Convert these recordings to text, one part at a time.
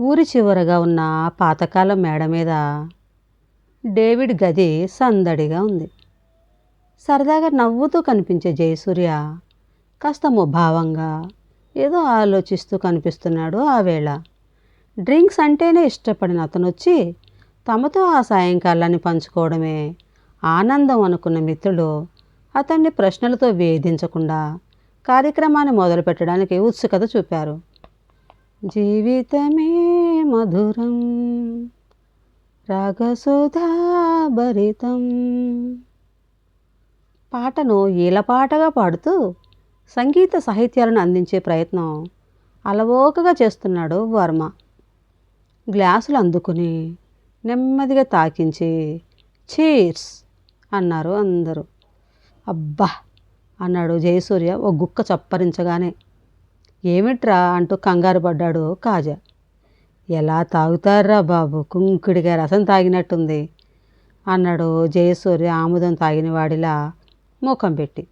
ఊరి చివరగా ఉన్న పాతకాలం మేడ మీద డేవిడ్ గది సందడిగా ఉంది. సరదాగా నవ్వుతూ కనిపించే జయసూర్య కాస్త ముభావంగా ఏదో ఆలోచిస్తూ కనిపిస్తున్నాడు ఆ వేళ. డ్రింక్స్ అంటేనే ఇష్టపడిన అతను వచ్చి తమతో ఆ సాయంకాలాన్ని పంచుకోవడమే ఆనందం అనుకున్న మిత్రులు అతన్ని ప్రశ్నలతో వేధించకుండా కార్యక్రమాన్ని మొదలుపెట్టడానికి ఉత్సుకత చూపారు. జీవితమే మధురం రాగసుధాభరితం పాటను ఈలపాటగా పాడుతూ సంగీత సాహిత్యాలను అందించే ప్రయత్నం అలవోకగా చేస్తున్నాడు వర్మ. గ్లాసులు అందుకుని నెమ్మదిగా తాకించి చీర్స్ అన్నారు అందరూ. అబ్బా అన్నాడు జయసూర్య ఓ గుక్క చప్పరించగానే. ఏమిట్రా అంటూ కంగారు పడ్డాడు కాజా. ఎలా తాగుతారా బాబు? కుంకుడిగా రసం తాగినట్టుంది అన్నాడు జయసూర్య ఆముదం తాగిన వాడిలా ముఖం పెట్టి.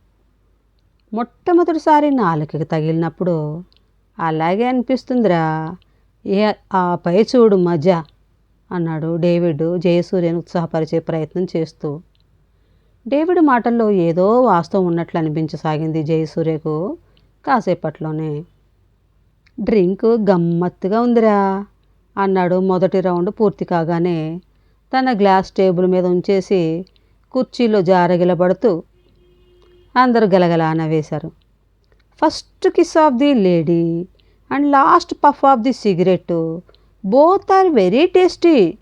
మొట్టమొదటిసారి నాలుకకి తగిలినప్పుడు అలాగే అనిపిస్తుందిరా. ఏ ఆ పై చూడు మజా అన్నాడు డేవిడ్ జయసూర్యను ఉత్సాహపరిచే ప్రయత్నం చేస్తూ. డేవిడ్ మాటల్లో ఏదో వాస్తవం ఉన్నట్లు అనిపించసాగింది జయసూర్యకు కాసేపట్లోనే. డ్రింక్ గమ్మత్తుగా ఉందిరా అన్నాడు మొదటి రౌండ్ పూర్తి కాగానే తన గ్లాస్ టేబుల్ మీద ఉంచేసి కుర్చీలో జారగిలబడుతూ అందరూ గలగలా నవ్వేశారు first kiss of the lady and last puff of the cigarette both are very tasty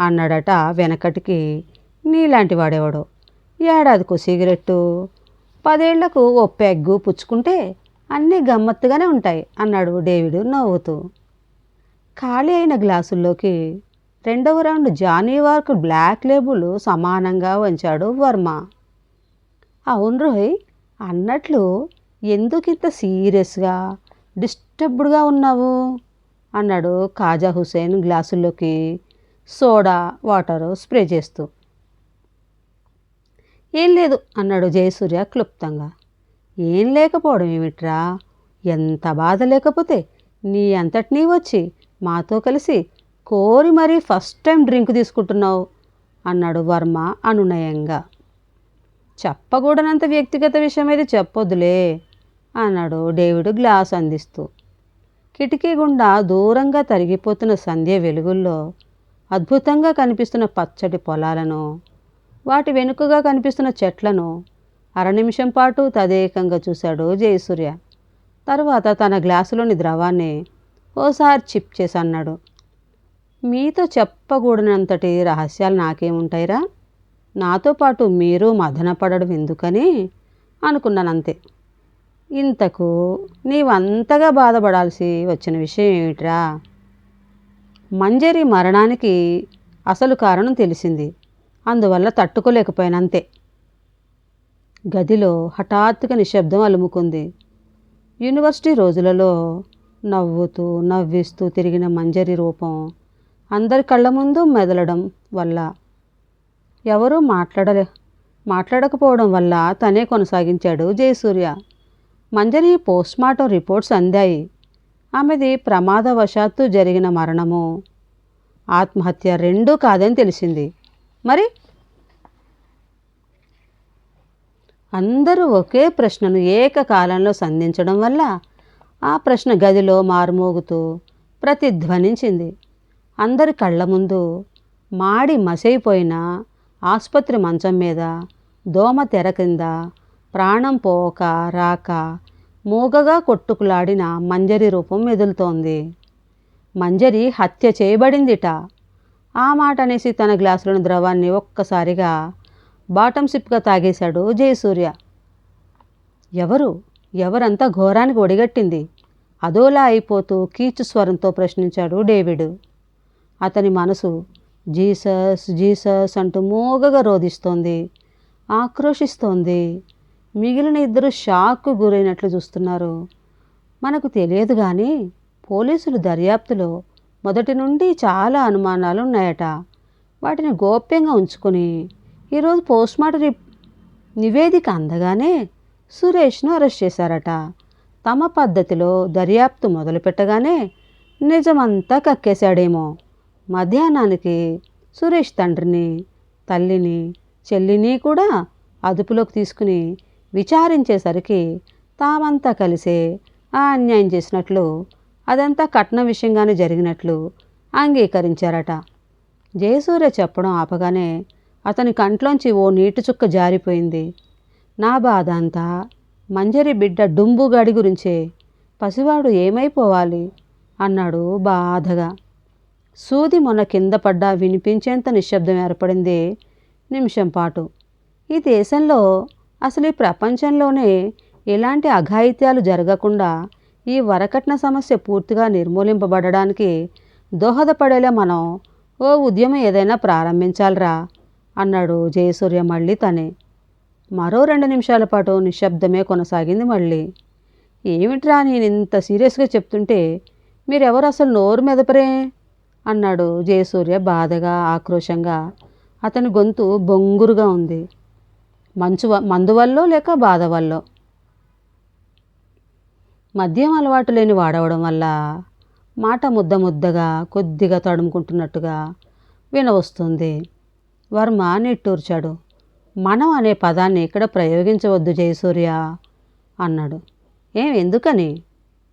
అన్నాడట వెనకటికి నీలాంటి వాడేవాడు. ఏడాదికో సిగరెట్టు. పదేళ్ళకు ఓ పెగ్గు పుచ్చుకుంటే అన్నీ గమ్మత్తుగానే ఉంటాయి అన్నాడు డేవిడ్ నవ్వుతూ. ఖాళీ అయిన గ్లాసుల్లోకి రెండవ రౌండ్ జానీ వార్క్ బ్లాక్ లేబుల్ సమానంగా వంచాడు వర్మ. అవును రోయ్ అన్నట్లు ఎందుకు ఇంత సీరియస్గా డిస్టర్బ్డ్గా ఉన్నావు? అన్నాడు కాజా హుసేన్ గ్లాసుల్లోకి సోడా వాటరు స్ప్రే చేస్తూ. ఏం లేదు అన్నాడు జయసూర్య క్లుప్తంగా. ఏం లేకపోవడం ఏమిట్రా? ఎంత బాధ లేకపోతే నీ అంతటి నీ వచ్చి మాతో కలిసి కోరి మరీ ఫస్ట్ టైం డ్రింక్ తీసుకుంటున్నావు అన్నాడు వర్మ అనునయంగా. చెప్పకూడనంత వ్యక్తిగత విషయం అయితే చెప్పొద్దులే అన్నాడు డేవిడ్ గ్లాస్ అందిస్తూ. కిటికీ గుండా దూరంగా తరిగిపోతున్న సంధ్య వెలుగుల్లో అద్భుతంగా కనిపిస్తున్న పచ్చటి పొలాలను వాటి వెనుకగా కనిపిస్తున్న చెట్లను అర నిమిషం పాటు తదేకంగా చూశాడు జయసూర్య. తర్వాత తన గ్లాసులోని ద్రవాన్ని ఓసారి చిప్ చేసి అన్నాడు మీతో చెప్పకూడనంతటి రహస్యాలు నాకేముంటాయిరా? నాతో పాటు మీరు మదనపడడం ఎందుకని అనుకున్నానంతే. ఇంతకు నీవంతగా బాధపడాల్సి వచ్చిన విషయం ఏమిట్రా? మంజరి మరణానికి అసలు కారణం తెలిసింది. అందువల్ల తట్టుకోలేకపోయానంతే. గదిలో హఠాత్తుగా నిశ్శబ్దం అలుముకుంది. యూనివర్సిటీ రోజులలో నవ్వుతూ నవ్విస్తూ తిరిగిన మంజరి రూపం అందరి కళ్ళ ముందు మెదలడం వల్ల ఎవరూ మాట్లాడలే మాట్లాడకపోవడం వల్ల తనే కొనసాగించాడు జయసూర్య. మంజరి పోస్ట్మార్టం రిపోర్ట్స్ అందాయి. ఆమెది ప్రమాదవశాత్తు జరిగిన మరణము. ఆత్మహత్య రెండూ కాదని తెలిసింది. మరి అందరూ ఒకే ప్రశ్నను ఏకకాలంలో సంధించడం వల్ల ఆ ప్రశ్న గదిలో మారుమోగుతూ ప్రతిధ్వనించింది. అందరి కళ్ళ ముందు మాడి మసైపోయిన ఆసుపత్రి మంచం మీద దోమ తెర కింద ప్రాణం పోక రాక మూగగా కొట్టుకులాడిన మంజరి రూపం మెదులుతోంది. మంజరి హత్య చేయబడిందిట. ఆ మాట అనేసి తన గ్లాసులోని ద్రవాన్ని ఒక్కసారిగా బాటం సిప్గా తాగేశాడు జయసూర్య. ఎవరు? ఎవరంతా ఘోరానికి ఒడిగట్టింది? అదోలా అయిపోతూ కీచు స్వరంతో ప్రశ్నించాడు డేవిడ్. అతని మనసు జీసస్ జీసస్ అంటూ మూగగా రోధిస్తోంది ఆక్రోషిస్తోంది మిగిలిన ఇద్దరు షాక్కు గురైనట్లు చూస్తున్నారు. మనకు తెలియదు కానీ పోలీసులు దర్యాప్తులో మొదటి నుండి చాలా అనుమానాలు ఉన్నాయట వాటిని గోప్యంగా ఉంచుకొని ఈరోజు పోస్ట్మార్టం రిప్ నివేదిక అందగానే సురేష్ను అరెస్ట్ చేశారట. తమ పద్ధతిలో దర్యాప్తు మొదలుపెట్టగానే నిజమంతా కక్కేశాడేమో. మధ్యాహ్నానికి సురేష్ తండ్రిని తల్లిని చెల్లిని కూడా అదుపులోకి తీసుకుని విచారించేసరికి తామంతా కలిసే ఆ అన్యాయం చేసినట్లు అదంతా కట్న విషయంగానే జరిగినట్లు అంగీకరించారట. జయసూర్య చెప్పడం ఆపగానే అతని కంట్లోంచి ఓ నీటి చుక్క జారిపోయింది. నా బాధ అంతా. మంజరి బిడ్డ డుంబుగాడి గురించే. పసివాడు ఏమైపోవాలి? అన్నాడు బాధగా. సూది మొన్న కింద పడ్డా వినిపించేంత నిశ్శబ్దం ఏర్పడింది నిమిషం పాటు. ఈ దేశంలో అసలు ఈ ప్రపంచంలోనే ఎలాంటి అఘాయిత్యాలు జరగకుండా ఈ వరకట్న సమస్య పూర్తిగా నిర్మూలింపబడడానికి దోహదపడేలా మనం ఓ ఉద్యమం ఏదైనా ప్రారంభించాలిరా. అన్నాడు జయసూర్య మళ్ళీ తనే. మరో రెండు నిమిషాల పాటు నిశ్శబ్దమే కొనసాగింది మళ్ళీ. ఏమిట్రా నేను ఇంత సీరియస్గా చెప్తుంటే మీరెవరు అసలు నోరు మెదపరే? అన్నాడు జయసూర్య బాధగా ఆక్రోశంగా. అతని గొంతు బొంగురుగా ఉంది. మంచు వ- మందు వల్లో లేక బాధ వల్లో? మద్యం అలవాటు లేని వాడవడం వల్ల మాట ముద్ద ముద్దగా కొద్దిగా తడుముకుంటున్నట్టుగా వినవస్తుంది. వర్మ నిట్టూర్చాడు మనం అనే పదాన్ని ఇక్కడ ప్రయోగించవద్దు జయసూర్య అన్నాడు. ఏం ఎందుకని?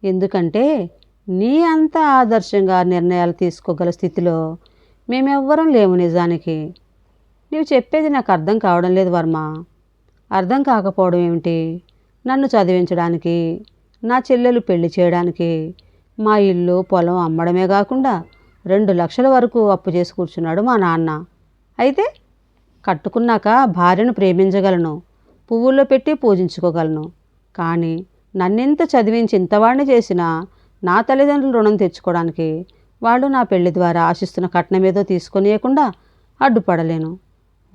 ఎందుకంటే నీ అంత ఆదర్శంగా నిర్ణయాలు తీసుకోగల స్థితిలో మేమెవ్వరం లేము నిజానికి. నీవు చెప్పేది నాకు అర్థం కావడం లేదు వర్మ. అర్థం కాకపోవడం ఏమిటి? నన్ను చదివించడానికి నా చెల్లెలు పెళ్ళి చేయడానికి మా ఇల్లు పొలం అమ్మడమే కాకుండా రెండు లక్షల వరకు అప్పు చేసి కూర్చున్నాడు మా నాన్న. అయితే కట్టుకున్నాక భార్యను ప్రేమించగలను పువ్వుల్లో పెట్టి పూజించుకోగలను. కానీ నన్నెంత చదివించి ఇంతవాడిని చేసినా నా తల్లిదండ్రులు రుణం తెచ్చుకోవడానికి వాళ్ళు నా పెళ్ళి ద్వారా ఆశిస్తున్న కట్నం ఏదో తీసుకొనియకుండా అడ్డుపడలేను.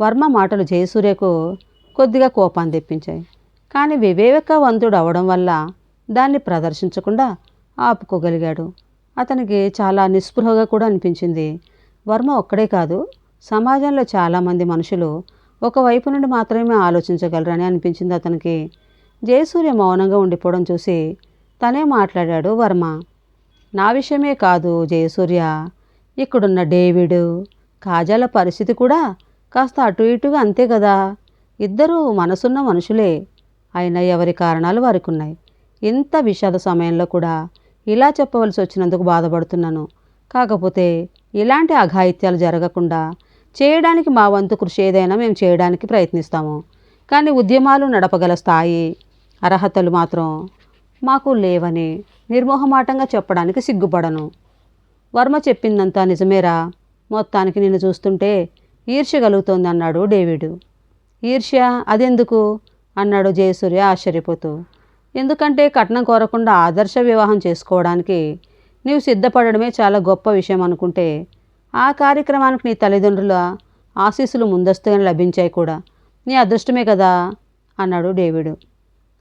వర్మ మాటలు జయసూర్యకు కొద్దిగా కోపాన్ని తెప్పించాయి. కానీ వివేకవంతుడు అవడం వల్ల దాన్ని ప్రదర్శించకుండా ఆపుకోగలిగాడు. అతనికి చాలా నిస్పృహగా కూడా అనిపించింది. వర్మ ఒక్కడే కాదు సమాజంలో చాలామంది మనుషులు ఒకవైపు నుండి మాత్రమే ఆలోచించగలరని అనిపించింది అతనికి. జయసూర్య మౌనంగా ఉండిపోవడం చూసి తనే మాట్లాడాడు వర్మ. నా విషయమే కాదు జయసూర్య. ఇక్కడున్న డేవిడ్ కాజాల పరిస్థితి కూడా కాస్త అటు ఇటుగా అంతే కదా. ఇద్దరూ మనసున్న మనుషులే. అయినా ఎవరి కారణాలు వారికి ఉన్నాయి ఇంత విషాద సమయంలో కూడా ఇలా చెప్పవలసి వచ్చినందుకు బాధపడుతున్నాను. కాకపోతే ఇలాంటి అఘాయిత్యాలు జరగకుండా చేయడానికి మా వంతు కృషి ఏదైనా మేము చేయడానికి ప్రయత్నిస్తాము. కానీ ఉద్యమాలు నడపగల స్థాయి అర్హతలు మాత్రం మాకు లేవని నిర్మోహమాటంగా చెప్పడానికి సిగ్గుపడను. వర్మ చెప్పిందంతా నిజమేరా? మొత్తానికి నిన్ను చూస్తుంటే ఈర్ష్య కలుగుతోంది అన్నాడు డేవిడ్. ఈర్ష్య? అదెందుకు? అన్నాడు జయసూర్య ఆశ్చర్యపోతూ. ఎందుకంటే కట్నం కోరకుండా ఆదర్శ వివాహం చేసుకోవడానికి నీవు సిద్ధపడడమే చాలా గొప్ప విషయం అనుకుంటే ఆ కార్యక్రమానికి నీ తల్లిదండ్రుల ఆశీస్సులు ముందస్తుగానే లభించాయి కూడా. నీ అదృష్టమే కదా అన్నాడు డేవిడ్.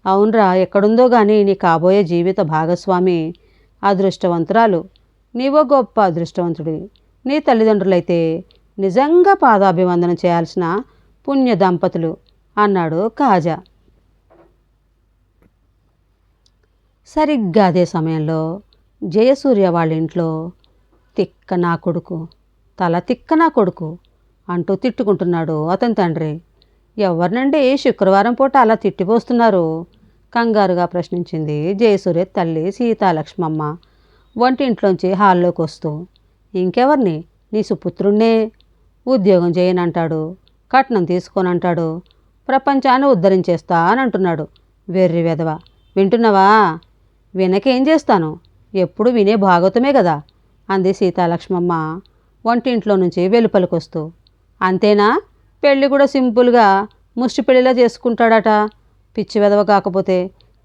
అవునరా ఎక్కడుందో కానీ నీ కాబోయే జీవిత భాగస్వామి అదృష్టవంతురాలు. నీవో గొప్ప అదృష్టవంతుడివి. నీ తల్లిదండ్రులైతే నిజంగా పాదాభివందనం చేయాల్సిన పుణ్య దంపతులు అన్నాడు కాజా. సరిగ్గా అదే సమయంలో జయసూర్య వాళ్ళ ఇంట్లో తిక్క నా కొడుకు తల తిక్క నా కొడుకు? అంటూ తిట్టుకుంటున్నాడు అతని తండ్రి. ఎవరినండి శుక్రవారం పూట అలా తిట్టిపోస్తున్నారు? కంగారుగా ప్రశ్నించింది జయసూర్య తల్లి సీతాలక్ష్మమ్మ వంటింట్లోంచి హాల్లోకి వస్తూ. ఇంకెవరిని? నీ సుపుత్రుణ్ణే. ఉద్యోగం చేయనంటాడు. కట్నం తీసుకోనంటాడు. ప్రపంచాన్ని ఉద్ధరించేస్తా అని అంటున్నాడు వెర్రి వెధవ. వింటున్నావా? వినకేం చేస్తాను? ఎప్పుడు వినే భాగవతమే కదా అంది సీతాలక్ష్మమ్మ. వంటింట్లో నుంచి వెలుపలికొస్తూ అంతేనా? పెళ్ళి కూడా సింపుల్గా ముష్టి పెళ్ళిలా చేసుకుంటాడట. పిచ్చి వెదవ కాకపోతే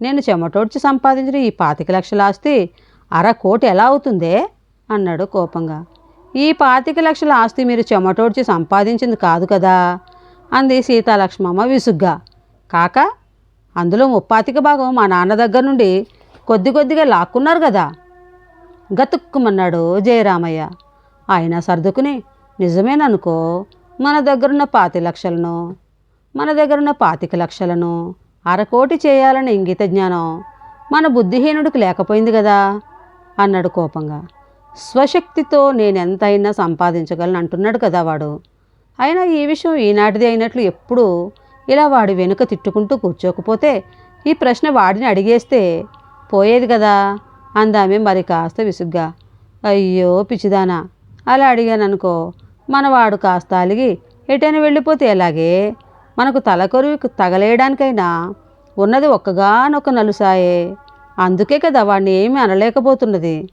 నేను చెమటోడ్చి సంపాదించిన ఈ పాతిక లక్షల ఆస్తి అర కోటి ఎలా అవుతుందే? అన్నాడు కోపంగా. ఈ పాతిక లక్షల ఆస్తి మీరు చెమటోడ్చి సంపాదించింది కాదు కదా? అంది సీతాలక్ష్మమ్మ విసుగ్గా. కాక అందులో ముప్పాతిక భాగం మా నాన్న దగ్గర నుండి కొద్ది కొద్దిగా లాక్కున్నారు కదా? గతుక్కుమన్నాడు జయరామయ్య. ఆయన సర్దుకుని నిజమేననుకో మన దగ్గరున్న పాతి లక్షలను మన దగ్గరున్న పాతిక లక్షలను అరకోటి చేయాలని ఇంగిత జ్ఞానం మన బుద్ధిహీనుడికి లేకపోయింది కదా అన్నాడు కోపంగా. స్వశక్తితో నేను ఎంతైనా సంపాదించగలను అంటున్నాడు కదా వాడు. అయినా ఈ విషయం ఈనాటిది అయినట్లు ఎప్పుడూ ఇలా వాడి వెనుక తిట్టుకుంటూ కూర్చోకపోతే ఈ ప్రశ్న వాడిని అడిగేస్తే పోయేది కదా అందామే మరి కాస్త విసుగ్గా. అయ్యో పిచ్చిదానా! అలా అడిగాననుకో మనవాడు కాస్త అలిగి ఎటైనా వెళ్ళిపోతే ఎలాగే? మనకు తలకొరువు తగలేయడానికైనా ఉన్నది ఒక్కగానొక్క నలుసాయే. అందుకే కదా వాడిని ఏమీ అనలేకపోతున్నది.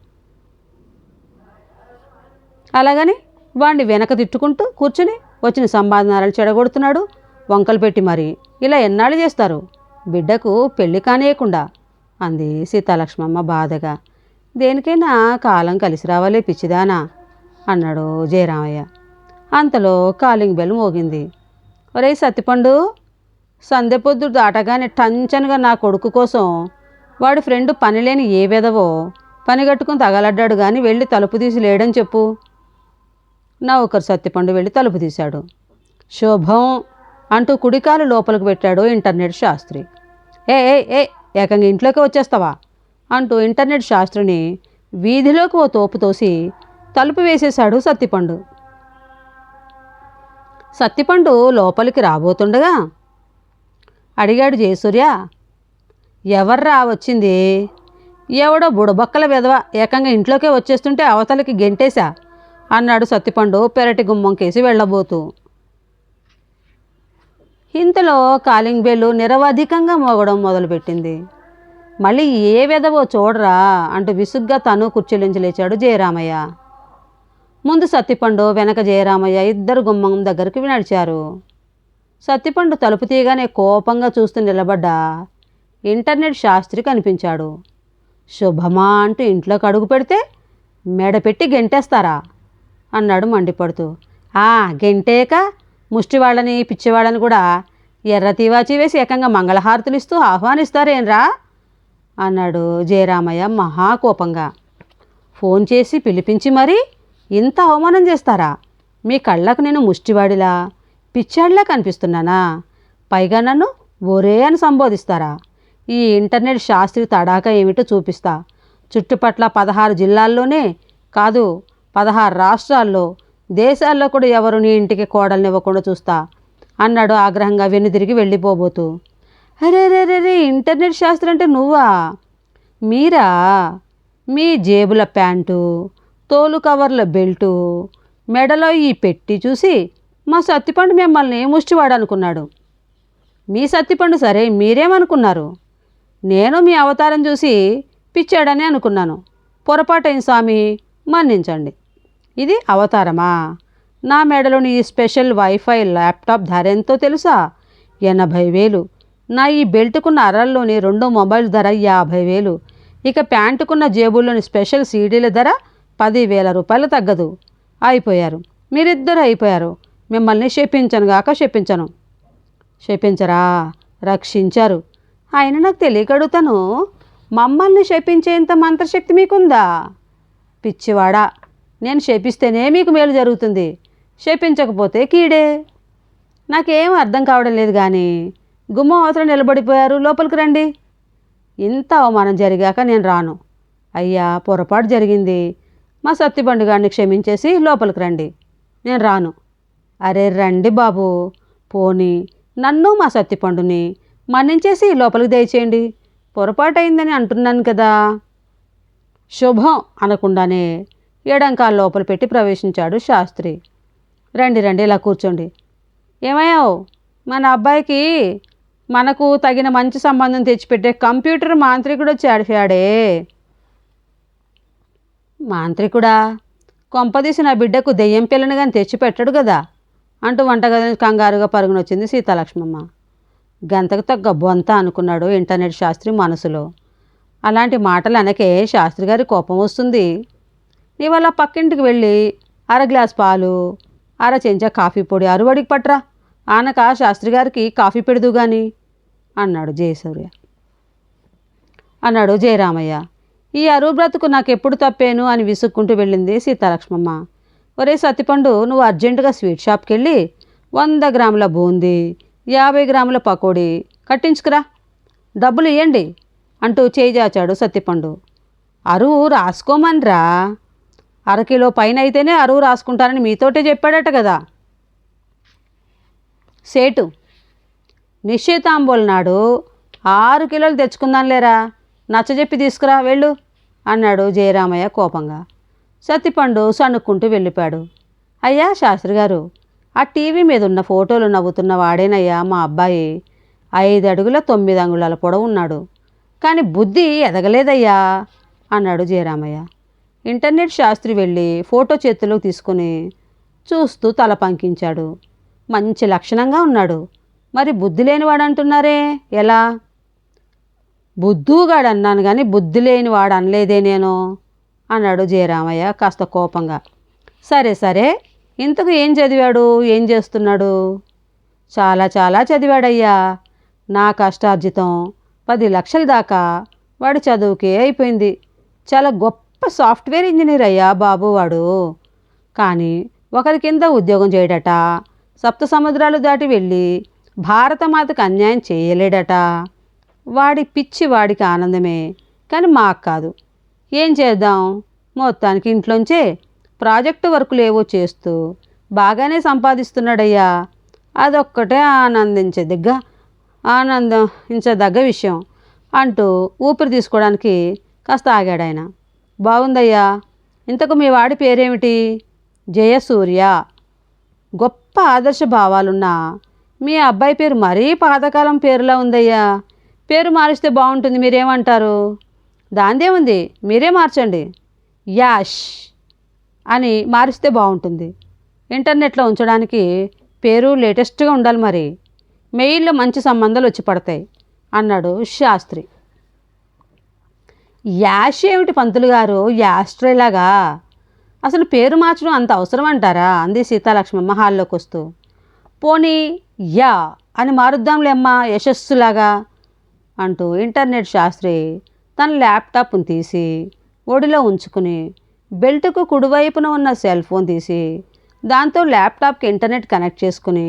అలాగని వాడిని వెనక తిట్టుకుంటూ కూర్చుని వచ్చిన సంపాదనాలు చెడగొడుతున్నాడు. వంకలు పెట్టి మరి ఇలా ఎన్నాళ్ళు చేస్తారు? బిడ్డకు పెళ్ళి కానియకుండా అంది సీతాలక్ష్మమ్మ బాధగా. దేనికైనా కాలం కలిసి రావాలే పిచ్చిదానా. అన్నాడు జయరామయ్య. అంతలో కాలింగ్ బెల్ మోగింది. ఒరేయ్ సత్తిపండు సంధ్య పొద్దు దాటగానే టంచన్గా నా కొడుకు కోసం వాడి ఫ్రెండ్ పనిలేని ఏ విధవో పని కట్టుకుని తగలడ్డాడు కానీ వెళ్ళి తలుపు తీసి లేడని చెప్పు. నా ఒకరు సత్తిపండు వెళ్ళి తలుపు తీశాడు. శుభం అంటూ కుడికాలు లోపలికి పెట్టాడు ఇంటర్నెట్ శాస్త్రి. ఏ ఏ ఏ ఏకంగా ఇంట్లోకి వచ్చేస్తావా? అంటూ ఇంటర్నెట్ శాస్త్రిని వీధిలోకి ఓ తోపు తోసి తలుపు వేసేశాడు సత్తిపండు. సత్తిపండు లోపలికి రాబోతుండగా అడిగాడు జయసూర్య ఎవర్రా వచ్చింది? ఎవడో బుడబక్కల విధవ ఏకంగా ఇంట్లోకే వచ్చేస్తుంటే అవతలకి గెంటేశా అన్నాడు సత్తిపండు పెరటి గుమ్మంకేసి వెళ్ళబోతూ. ఇంతలో కాలింగ్ బెల్లు నిరవధికంగా మోగడం మొదలుపెట్టింది. మళ్ళీ ఏ విధవో చూడరా అంటూ విసుగ్గా తను కుర్చీలించి లేచాడు జయరామయ్య. ముందు సత్తిపండు వెనక జయరామయ్య ఇద్దరు గుమ్మం దగ్గరికి నడిచారు. సత్తిపండు తలుపు తీయగానే కోపంగా చూస్తూ నిలబడ్డ ఇంటర్నెట్ శాస్త్రి కనిపించాడు. శుభమా అంటూ ఇంట్లోకి అడుగు పెడితే మెడపెట్టి గెంటేస్తారా? అన్నాడు మండిపడుతూ. ఆ గెంటేక? ముష్టివాళ్ళని పిచ్చివాళ్ళని కూడా ఎర్ర తీవాచి వేసి ఏకంగా మంగళహారతులు ఇస్తూ ఆహ్వానిస్తారేంరా అన్నాడు జయరామయ్య మహాకోపంగా. ఫోన్ చేసి పిలిపించి మరీ? ఇంత అవమానం చేస్తారా? మీ కళ్ళకు నేను ముష్టివాడిలా? పిచ్చాడిలా కనిపిస్తున్నానా? పైగా నన్ను ఒరే అని సంబోధిస్తారా? ఈ ఇంటర్నెట్ శాస్త్రి తడాక ఏమిటో చూపిస్తా. చుట్టుపట్ల పదహారు జిల్లాల్లోనే కాదు పదహారు రాష్ట్రాల్లో దేశాల్లో కూడా ఎవరు నీ ఇంటికి కోడల్నివ్వకుండా చూస్తా అన్నాడు ఆగ్రహంగా వెనుదిరిగి వెళ్ళిపోబోతూ. అరే రే రే రే ఇంటర్నెట్ శాస్త్రం అంటే నువ్వా? మీరా? మీ జేబుల ప్యాంటు తోలు కవర్ల బెల్టు మెడలో ఈ పెట్టి చూసి మా సత్తిపండు మిమ్మల్ని ముష్టివాడనుకున్నాడు మీ సత్తిపండు సరే మీరేమనుకున్నారు? నేను మీ అవతారం చూసి పిచ్చాడని అనుకున్నాను. పొరపాటైన స్వామి మన్నించండి. ఇది అవతారమా? నా మెడలోని ఈ స్పెషల్ వైఫై ల్యాప్టాప్ ధర ఎంతో తెలుసా? ఎనభై వేలు. నా ఈ బెల్ట్కున్న అరల్లోని రెండు మొబైల్ ధర యాభై వేలు. ఇక ప్యాంటుకున్న జేబుల్లోని స్పెషల్ సీడీల ధర పదివేల రూపాయలు తగ్గదు. అయిపోయారు. మీరిద్దరు అయిపోయారు. మిమ్మల్ని శపించను గాక శపించను. శపించరా? రక్షించారు. ఆయన నాకు తెలియక అడుగుతాను మమ్మల్ని శపించేంత మంత్రశక్తి మీకుందా? పిచ్చివాడా. నేను శపిస్తేనే మీకు మేలు జరుగుతుంది. శపించకపోతే కీడే. నాకేం అర్థం కావడం లేదు కానీ గుమ్మం అవతల నిలబడిపోయారు. లోపలికి రండి. ఇంత అవమానం జరిగాక నేను రాను. అయ్యా పొరపాటు జరిగింది. మా సత్తిబండు గారిని క్షమించేసి లోపలికి రండి. నేను రాను. అరే రండి బాబు. పోని నన్ను మా సత్తిపండుని మన్నించేసి లోపలికి దయచేయండి. పొరపాటు అయిందని అంటున్నాను కదా. శుభం అనకుండానే ఏడంకాలు లోపల పెట్టి ప్రవేశించాడు శాస్త్రి. రండి రండి ఇలా కూర్చోండి. ఏమయ్యావు? మన అబ్బాయికి మనకు తగిన మంచి సంబంధం తెచ్చిపెట్టే కంప్యూటర్ మాంత్రికుడు వచ్చాడు అడిగాడే మాంత్రికుడా కొంపదీసి నా బిడ్డకు దెయ్యం పిల్లని కానీ తెచ్చిపెట్టడు కదా అంటూ వంటగదిని కంగారుగా పరుగునొచ్చింది సీతాలక్ష్మమ్మ. గంతకు తగ్గ బొంత అనుకున్నాడు ఇంటర్నెట్ శాస్త్రి మనసులో. అలాంటి మాటలు అనకే శాస్త్రి గారి కోపం వస్తుంది. నీ వల్ల పక్కింటికి వెళ్ళి అర గ్లాస్ పాలు అర చెంచా కాఫీ పొడి అరువడికి పట్రా. ఆనక శాస్త్రి గారికి కాఫీ పెడదు గాని అన్నాడు జయసూర్య. అన్నాడు జయరామయ్య. ఈ అరువు బ్రతుకు నాకెప్పుడు తప్పేను అని విసుక్కుంటూ వెళ్ళింది సీతాలక్ష్మమ్మ. ఒరే సత్తిపండు నువ్వు అర్జెంటుగా స్వీట్ షాప్కి వెళ్ళి వంద గ్రాముల బూందీ యాభై గ్రాముల పకోడీ కట్టించుకురా. డబ్బులు ఇవ్వండి అంటూ చేయిజాచాడు సత్తిపండు అరువు రాసుకోమనిరా. అరకిలో పైన అయితేనే అరువు రాసుకుంటానని మీతోటే చెప్పాడట కదా. సేటు నిశ్చితాంబోల్ నాడు ఆరు కిలోలు తెచ్చుకుందాం లేరా నచ్చజెప్పి తీసుకురా వెళ్ళు అన్నాడు జయరామయ్య కోపంగా. సత్తిపండు సణుక్కుంటూ వెళ్ళిపాడు అయ్యా శాస్త్రి గారు ఆ టీవీ మీద ఉన్న ఫోటోలు నవ్వుతున్న వాడేనయ్యా మా అబ్బాయి. ఐదు అడుగుల తొమ్మిది అంగుళాల పొడవు ఉన్నాడు. కానీ బుద్ధి ఎదగలేదయ్యా అన్నాడు జయరామయ్య. ఇంటర్నెట్ శాస్త్రి వెళ్ళి ఫోటో చేతిలోకి తీసుకుని చూస్తూ తల పంకించాడు. మంచి లక్షణంగా ఉన్నాడు. మరి బుద్ధి లేనివాడు అంటున్నారే ఎలా? బుద్ధుగాడు అన్నాను కానీ బుద్ధి లేని వాడు అనలేదే నేను అన్నాడు జయరామయ్య కాస్త కోపంగా. సరే సరే ఇంతకు ఏం చదివాడు? ఏం చేస్తున్నాడు? చాలా చాలా చదివాడయ్యా. నా కష్టార్జితం పది లక్షల దాకా వాడి చదువుకే అయిపోయింది. చాలా గొప్ప సాఫ్ట్వేర్ ఇంజనీర్ అయ్యా బాబు వాడు. కానీ ఒకరి కింద ఉద్యోగం చేయడట సప్త సముద్రాలు దాటి వెళ్ళి భారతమాతకు అన్యాయం చేయలేడట. వాడి పిచ్చి వాడికి ఆనందమే. కానీ మాకు కాదు. ఏం చేద్దాం? మొత్తానికి ఇంట్లోంచే ప్రాజెక్టు వర్కులు ఏవో చేస్తూ బాగానే సంపాదిస్తున్నాడయ్యా. అదొక్కటే ఆనందించదగ్గ ఆనందించదగ్గ విషయం అంటూ ఊపిరి తీసుకోవడానికి కాస్త ఆగాడు ఆయన బాగుందయ్యా ఇంతకు మీ వాడి పేరేమిటి? జయసూర్య. గొప్ప ఆదర్శ భావాలున్న మీ అబ్బాయి పేరు మరీ పాతకాలం పేరులా ఉందయ్యా. పేరు మారిస్తే బాగుంటుంది మీరేమంటారు? దాందే ఉంది. మీరే మార్చండి. యాష్ అని మారిస్తే బాగుంటుంది. ఇంటర్నెట్లో ఉంచడానికి పేరు లేటెస్ట్గా ఉండాలి మరి. మెయిల్లో మంచి సంబంధాలు వచ్చి పడతాయి అన్నాడు శాస్త్రి. యాష్ ఏమిటి పంతులు గారు? యాస్ట్రేలాగా అసలు పేరు మార్చడం అంత అవసరం అంటారా? అంది సీతాలక్ష్మమ్మ హాల్లోకి వస్తూ. పోనీ యా అని మారుద్దాంలేమ్మా యశస్సులాగా. అంటూ ఇంటర్నెట్ శాస్త్రి తన ల్యాప్టాప్ను తీసి ఒడిలో ఉంచుకుని బెల్ట్కు కుడివైపున ఉన్న సెల్ ఫోన్ తీసి దాంతో ల్యాప్టాప్కి ఇంటర్నెట్ కనెక్ట్ చేసుకుని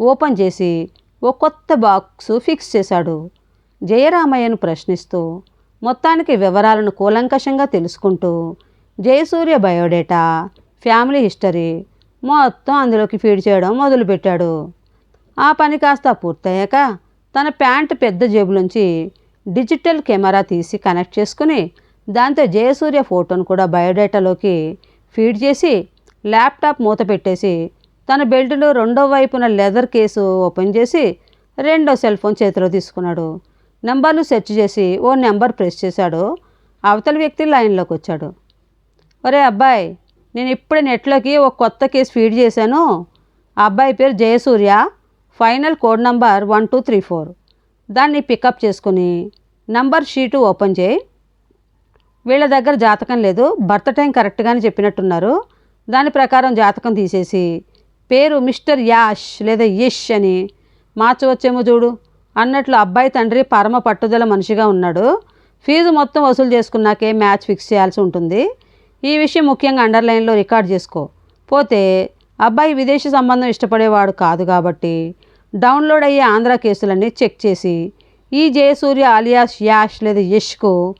ఓపెన్ చేసి ఓ కొత్త బాక్స్ ఫిక్స్ చేశాడు. జయరామయ్యను ప్రశ్నిస్తూ మొత్తానికి వివరాలను కూలంకషంగా తెలుసుకుంటూ జయసూర్య బయోడేటా ఫ్యామిలీ హిస్టరీ మొత్తం అందులోకి ఫీడ్ చేయడం మొదలుపెట్టాడు. ఆ పని కాస్త పూర్తయ్యాక తన ప్యాంట్ పెద్ద జేబులోంచి డిజిటల్ కెమెరా తీసి కనెక్ట్ చేసుకుని దాంతో జయసూర్య ఫోటోను కూడా బయోడేటాలోకి ఫీడ్ చేసి ల్యాప్టాప్ మూత పెట్టేసి తన బెల్ట్లో రెండో వైపున లెదర్ కేసు ఓపెన్ చేసి రెండో సెల్ ఫోన్ చేతిలో తీసుకున్నాడు. నెంబర్లు సెర్చ్ చేసి ఓ నెంబర్ ప్రెస్ చేశాడు. అవతల వ్యక్తి లైన్లోకి వచ్చాడు. ఒరే అబ్బాయి నేను ఇప్పుడే నెట్లోకి ఒక కొత్త కేసు ఫీడ్ చేశాను. ఆ అబ్బాయి పేరు Jayasurya. Final code number one two three four. దాన్ని పికప్ చేసుకుని నంబర్ షీటు ఓపెన్ చేయి. వీళ్ళ దగ్గర జాతకం లేదు. బర్త్ టైం కరెక్ట్గానే చెప్పినట్టున్నారు. దాని ప్రకారం జాతకం తీసేసి పేరు మిస్టర్ యాష్ లేదా యష్ అని మార్చవచ్చేమో చూడు. అన్నట్లు అబ్బాయి తండ్రి పరమ పట్టుదల మనిషిగా ఉన్నాడు. ఫీజు మొత్తం వసూలు చేసుకున్నాకే మ్యాచ్ ఫిక్స్ చేయాల్సి ఉంటుంది. ఈ విషయం ముఖ్యంగా అండర్లైన్లో రికార్డ్ చేసుకో. పోతే అబ్బాయి విదేశీ సంబంధం ఇష్టపడేవాడు కాదు కాబట్టి డౌన్లోడ్ అయ్యే ఆంధ్ర కేసులన్నీ చెక్ చేసి ఈ జయసూర్య ఆలియాస్ యాష్ లేదా యష్కు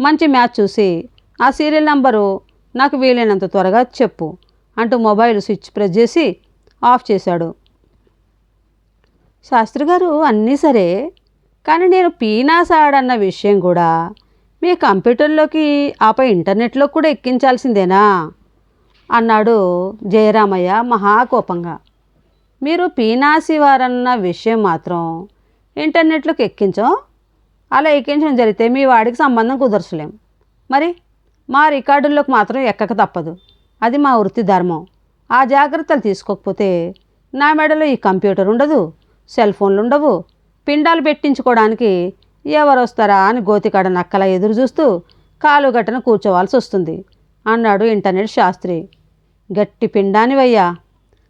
మంచి మ్యాచ్ చూసి ఆ సీరియల్ నంబరు నాకు వీలైనంత త్వరగా చెప్పు అంటూ మొబైల్ స్విచ్ ప్రెస్ చేసి ఆఫ్ చేశాడు. శాస్త్రి గారు అన్నీ సరే కానీ నేను పీనాస్ ఆడన్న విషయం కూడా మీ కంప్యూటర్లోకి ఆపై ఇంటర్నెట్లో కూడా ఎక్కించాల్సిందేనా? అన్నాడు జయరామయ్య మహాకోపంగా. మీరు పీనాసి వారన్న విషయం మాత్రం ఇంటర్నెట్లోకి ఎక్కించం. అలా ఎక్కించడం జరిగితే మీ వాడికి సంబంధం కుదర్చలేం. మరి మా రికార్డుల్లోకి మాత్రం ఎక్కక తప్పదు. అది మా వృత్తి ధర్మం. ఆ జాగ్రత్తలు తీసుకోకపోతే నా మెడలో ఈ కంప్యూటర్ ఉండదు సెల్ ఫోన్లు ఉండవు. పిండాలు పెట్టించుకోవడానికి ఎవరు వస్తారా అని గోతికాడ నక్కల ఎదురు చూస్తూ కాలు గట్టన కూర్చోవాల్సి వస్తుంది అన్నాడు ఇంటర్నెట్ శాస్త్రి. గట్టి పిండానివయ్యా.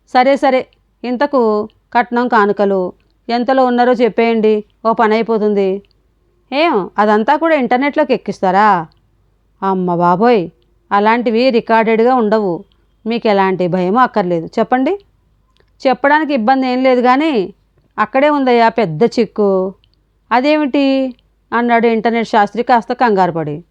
సరే సరే ఇంతకు కట్నం కానుకలు ఎంతలో ఉన్నారో చెప్పేయండి ఓ పని అయిపోతుంది. ఏం అదంతా కూడా ఇంటర్నెట్లోకి ఎక్కిస్తారా? అమ్మ బాబోయ్ అలాంటివి రికార్డెడ్గా ఉండవు. మీకు ఎలాంటి భయమో అక్కర్లేదు. చెప్పండి. చెప్పడానికి ఇబ్బంది ఏం లేదు కానీ అక్కడే ఉందయ్యా పెద్ద చిక్కు. అదేమిటి? అన్నాడు ఇంటర్నెట్ శాస్త్రి కాస్త కంగారుపడి.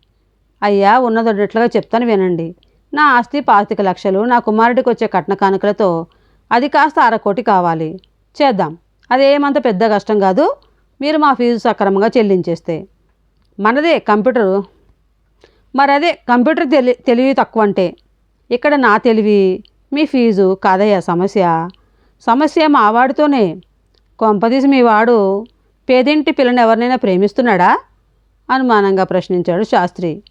అయ్యా ఉన్నదొడ్డట్లుగా చెప్తాను వినండి. నా ఆస్తి పాతిక లక్షలు నా కుమారుడికి వచ్చే కట్న కానుకలతో అది కాస్త అరకోటి కావాలి. చేద్దాం. అదేమంత పెద్ద కష్టం కాదు. మీరు మా ఫీజు సక్రమంగా చెల్లించేస్తే. మనదే కంప్యూటరు. మరి అదే కంప్యూటర్ తెలి తెలివి తక్కువ అంటే ఇక్కడ నా తెలివి మీ ఫీజు కాదయ్యా సమస్య. సమస్య మా వాడితోనే. కొంపదీసి మీ వాడు పేదింటి పిల్లని ఎవరినైనా ప్రేమిస్తున్నాడా? అనుమానంగా ప్రశ్నించాడు శాస్త్రి.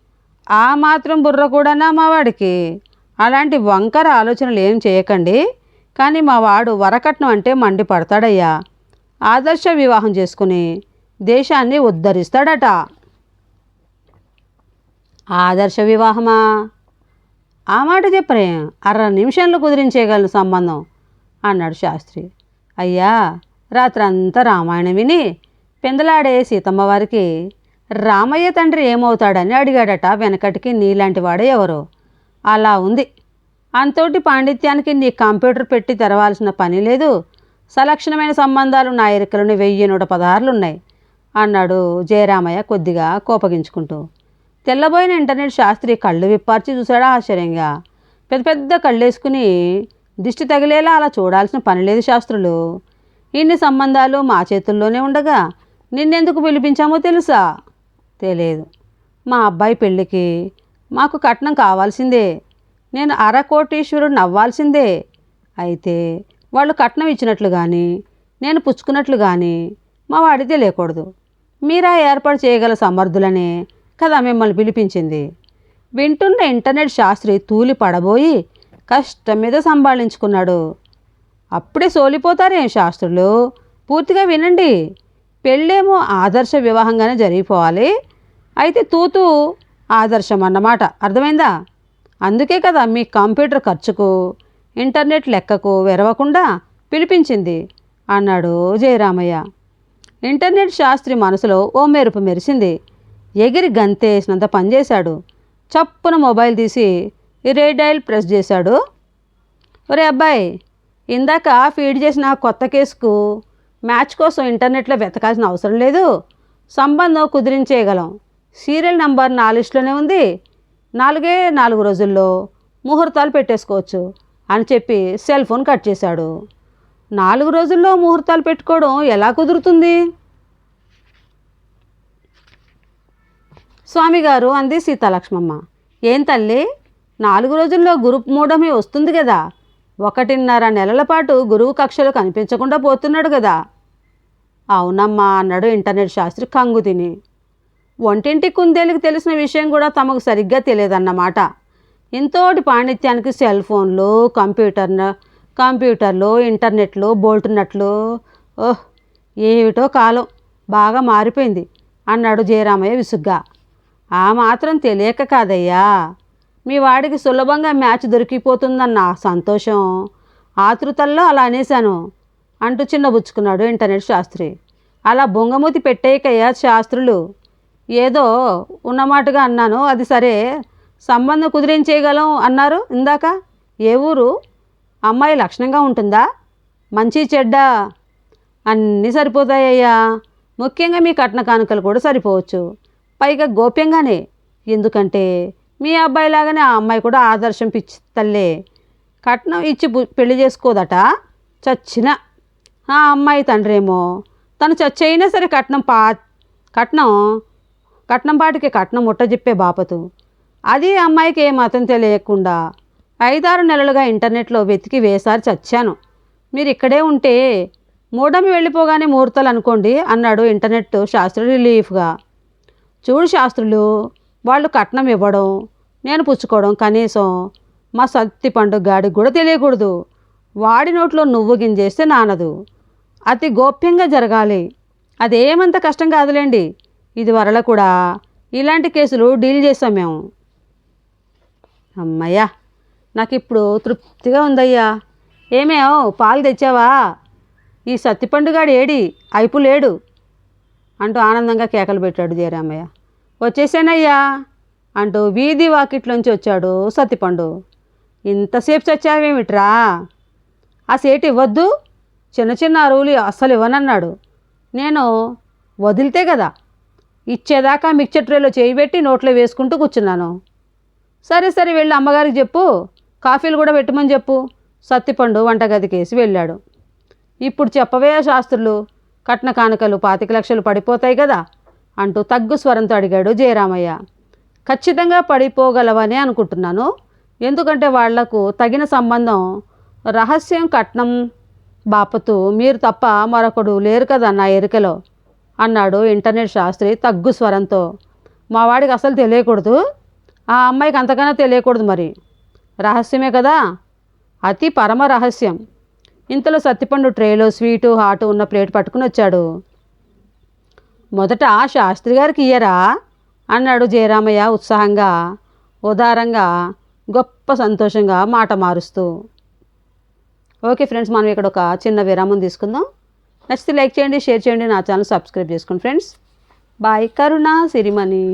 ఆ మాత్రం బుర్ర కూడానా మా వాడికి. అలాంటి వంకర ఆలోచనలు ఏం చేయకండి. కానీ మా వాడు వరకట్నం అంటే మండిపడతాడయ్యా. ఆదర్శ వివాహం చేసుకుని దేశాన్ని ఉద్ధరిస్తాడట. ఆదర్శ వివాహమా? ఆ మాట చెప్పరే అర నిమిషంలో కుదిరించేయగలను సంబంధం అన్నాడు శాస్త్రి. అయ్యా రాత్రంతా రామాయణం విని పెందలాడే సీతమ్మ వారికి రామయ్య తండ్రి ఏమవుతాడని అడిగాడట వెనకటికి నీలాంటి వాడే ఎవరు? అలా ఉంది. అంతోటి పాండిత్యానికి నీ కంప్యూటర్ పెట్టి తెరవాల్సిన పని లేదు. సలక్షణమైన సంబంధాలు నా ఎరుకలను వెయ్యి నూట పదహారులున్నాయి అన్నాడు జయరామయ్య కొద్దిగా కోపగించుకుంటూ. తెల్లబోయిన ఇంటర్నెట్ శాస్త్రి కళ్ళు విప్పార్చి చూశాడా ఆశ్చర్యంగా. పెద్ద పెద్ద కళ్ళేసుకుని దిష్టి తగిలేలా అలా చూడాల్సిన పని లేదు శాస్త్రులు. ఇన్ని సంబంధాలు మా చేతుల్లోనే ఉండగా నిన్నెందుకు పిలిపించామో తెలుసా? తెలియదు. మా అబ్బాయి పెళ్ళికి మాకు కట్నం కావాల్సిందే. నేను అరకోటీశ్వరుడు నవ్వాల్సిందే. అయితే వాళ్ళు కట్నం ఇచ్చినట్లు కానీ నేను పుచ్చుకున్నట్లు కానీ మా వాడి తెలియకూడదు మీరా ఏర్పాటు చేయగల సమర్థులనే కదా మిమ్మల్ని పిలిపించింది. వింటున్న ఇంటర్నెట్ శాస్త్రి తూలి పడబోయి కష్టం మీద సంభాళించుకున్నాడు. అప్పుడే సోలిపోతారేం శాస్త్రులు? పూర్తిగా వినండి. పెళ్ళేమో ఆదర్శ వివాహంగానే జరిగిపోవాలి. అయితే తూతూ ఆదర్శం అన్నమాట. అర్థమైందా? అందుకే కదా మీ కంప్యూటర్ ఖర్చుకు ఇంటర్నెట్ లెక్కకు వెరవకుండా పిలిపించింది అన్నాడు జయరామయ్య. ఇంటర్నెట్ శాస్త్రి మనసులో ఓ మెరుపు మెరిసింది. ఎగిరి గంతేసినంత పనిచేశాడు. చప్పున మొబైల్ తీసి రేడైల్ ప్రెస్ చేశాడు. ఒరే అబ్బాయి ఇందాక ఫీడ్ చేసిన కొత్త కేసుకు మ్యాచ్ కోసం ఇంటర్నెట్లో వెతకాల్సిన అవసరం లేదు. సంబంధం కుదిరించేయగలం. సీరియల్ నంబర్ నా లిస్టులోనే ఉంది. నాలుగే నాలుగు రోజుల్లో ముహూర్తాలు పెట్టేసుకోవచ్చు అని చెప్పి సెల్ ఫోన్ కట్ చేశాడు. నాలుగు రోజుల్లో ముహూర్తాలు పెట్టుకోవడం ఎలా కుదురుతుంది? స్వామిగారు అంది సీతాలక్ష్మమ్మ. ఏం తల్లి? నాలుగు రోజుల్లో గురు మూఢమే వస్తుంది కదా ఒకటిన్నర నెలల పాటు గురువు కక్షలు కనిపించకుండా పోతున్నాడు కదా అవునమ్మా అన్నాడు ఇంటర్నెట్ శాస్త్రి కంగు తిని ఒంటింటి కుందేలకు తెలిసిన విషయం కూడా తమకు సరిగ్గా తెలియదన్నమాట. ఇంతోటి పాండిత్యానికి సెల్ ఫోన్లు కంప్యూటర్ కంప్యూటర్లు ఇంటర్నెట్లు బోల్టున్నట్లు ఓహ్ ఏమిటో కాలం బాగా మారిపోయింది అన్నాడు జయరామయ్య విసుగ్గా. ఆ మాత్రం తెలియక కాదయ్యా మీ వాడికి సులభంగా మ్యాచ్ దొరికిపోతుందన్న సంతోషం. ఆతృతల్లో అలా అనేశాను అంటూ చిన్నబుచ్చుకున్నాడు ఇంటర్నెట్ శాస్త్రి. అలా బొంగమూతి పెట్టేయకయ్యా శాస్త్రులు. ఏదో ఉన్నమాటగా అన్నాను. అది సరే. సంబంధం కుదిరించేయగలం అన్నారు. ఇందాక? ఏ ఊరు? అమ్మాయి లక్షణంగా ఉంటుందా? మంచి చెడ్డ? అన్నీ సరిపోతాయ్యా. ముఖ్యంగా మీ కట్న కానుకలు కూడా సరిపోవచ్చు. పైగా గోప్యంగానే. ఎందుకంటే మీ అబ్బాయి లాగానే ఆ అమ్మాయి కూడా ఆదర్శం పిచ్చి తల్లే కట్నం ఇచ్చి పెళ్ళి చేసుకోదట? చచ్చిన. ఆ అమ్మాయి తండ్రేమో. తను చచ్చైనా సరే కట్నం పా కట్నం కట్నం పాటికి కట్నం ముట్టజెప్పే బాపతు. అది అమ్మాయికి ఏమాత్రం తెలియకుండా ఐదారు నెలలుగా ఇంటర్నెట్లో వెతికి వేసారి చచ్చాను. మీరు ఇక్కడే ఉంటే మూడమి వెళ్ళిపోగానే ముహూర్తాలు అనుకోండి అన్నాడు ఇంటర్నెట్ శాస్త్రి రిలీఫ్గా. చూడు శాస్త్రులు వాళ్ళు కట్నం ఇవ్వడం నేను పుచ్చుకోవడం కనీసం మా సత్తి పండుగ గాడికి కూడా తెలియకూడదు. వాడి నోట్లో నువ్వు గింజేస్తే నానదు. అతి గోప్యంగా జరగాలి. అదేమంత కష్టం కాదులేండి. ఇది వరల కూడా ఇలాంటి కేసులు డీల్ చేసాం మేము. అమ్మయ్యా నాకు ఇప్పుడు తృప్తిగా ఉందయ్యా. ఏమేమో పాలు తెచ్చావా? ఈ సత్తిపండుగాడు ఏడి? అయిపు లేడు అంటూ ఆనందంగా కేకలు పెట్టాడు జయరామయ్య. వచ్చేసానయ్యా అంటూ వీధి వాకిట్లోంచి వచ్చాడు సత్తిపండు. ఇంతసేపు చచ్చావేమిట్రా? ఆ సేటు ఇవ్వద్దు చిన్న చిన్న అరువులు అస్సలు ఇవ్వనన్నాడు. నేను వదిలితే కదా ఇచ్చేదాకా మిక్చర్ ట్రేలో చేయి పెట్టి నోట్లో వేసుకుంటూ కూర్చున్నాను. సరే సరే వెళ్ళి అమ్మగారికి చెప్పు. కాఫీలు కూడా పెట్టమని చెప్పు. సత్తిపండు వంటగదికేసి వెళ్ళాడు. ఇప్పుడు చెప్పవే శాస్త్రులు. కట్న కానుకలు పాతిక లక్షలు పడిపోతాయి కదా అంటూ తగ్గు స్వరంతో అడిగాడు జయరామయ్య. ఖచ్చితంగా పడిపోగలవని అనుకుంటున్నాను. ఎందుకంటే వాళ్ళకు తగిన సంబంధం రహస్యం కట్నం బాపతు మీరు తప్ప మరొకడు లేరు కదా నా ఎరుకలో. అన్నాడు ఇంటర్నెట్ శాస్త్రి తగ్గు స్వరంతో. మా వాడికి అసలు తెలియకూడదు. ఆ అమ్మాయికి అంతకన్నా తెలియకూడదు మరి. రహస్యమే కదా? అతి పరమ రహస్యం. ఇంతలో సత్తిపండు ట్రేలో స్వీటు హాటు ఉన్న ప్లేట్ పట్టుకుని వచ్చాడు. మొదట శాస్త్రి గారికి ఇయ్యరా? అన్నాడు జయరామయ్య ఉత్సాహంగా ఉదారంగా గొప్ప సంతోషంగా మాట మారుస్తూ. ఓకే ఫ్రెండ్స్ మనం ఇక్కడ ఒక చిన్న విరామం తీసుకుందాం. నచ్చితే లైక్ చేయండి షేర్ చేయండి నా ఛానల్ సబ్స్క్రైబ్ చేసుకోండి ఫ్రెండ్స్. బాయ్. కరుణ సిరిమణి.